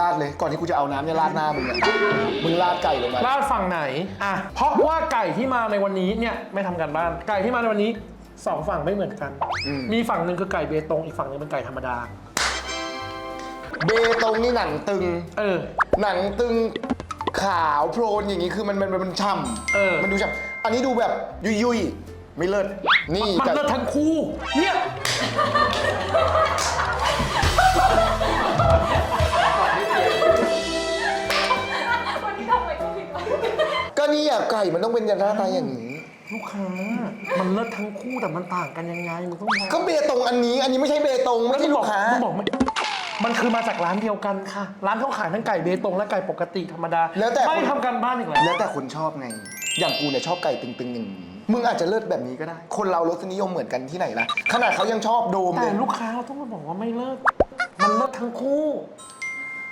ราดเลยก่อนที่กูจะเอาน้ำเนี่ยราดหน้ามึงเนี่ยมึงราดไก่ลงมาลาดฝั่งไหน อะ เพราะว่าไก่ที่มาในวันนี้เนี่ยไม่ทำกันบ้าน ไก่ที่มาในวันนี้สองฝั่งไม่เหมือนกัน มีฝั่งหนึ่งคือไก่เบตง อีกฝั่งหนึงเป็นไก่ธรรมดา เบตงนี่หนังตึง เออ หนังตึงขาวโพลนอย่างนี้คือมันมันมันฉ่เออำมันดูฉ่ำอันนี้ดูแบบยุยยุยๆไม่เลิศนี่มันไก่เลิศทั้งคู่ เนี่ย นี่อะไก่มันต้องเป็นหน้าตาอย่างนี้ ลูกค้า มันเลิศทั้งคู่แต่มันต่างกันยังไงมึงต้องบอกก็เบตงอันนี้ อันนี้ไม่ใช่เบตงไม่ใช่ลูกค้ามึงบอกมันมันคือมาจากร้านเดียวกันค่ะ ร้านเขาขายทั้งไก่เบตงและไก่ปกติธรรมดาแล้วแต่ไม่คนทำกันบ้านอีกแล้วแล้วแต่คนชอบไง อย่างกูเนี่ยชอบไก่ตึงๆอย่างนี้ มึงอาจจะเลิศแบบนี้ก็ได้ คนเรารสนิยมเหมือนกันที่ไหนนะขนาดเขายังชอบโดมเลแต่ยลูกค้าเราต้องมาบอกว่าไม่เลิศมันเลิศทั้งคู่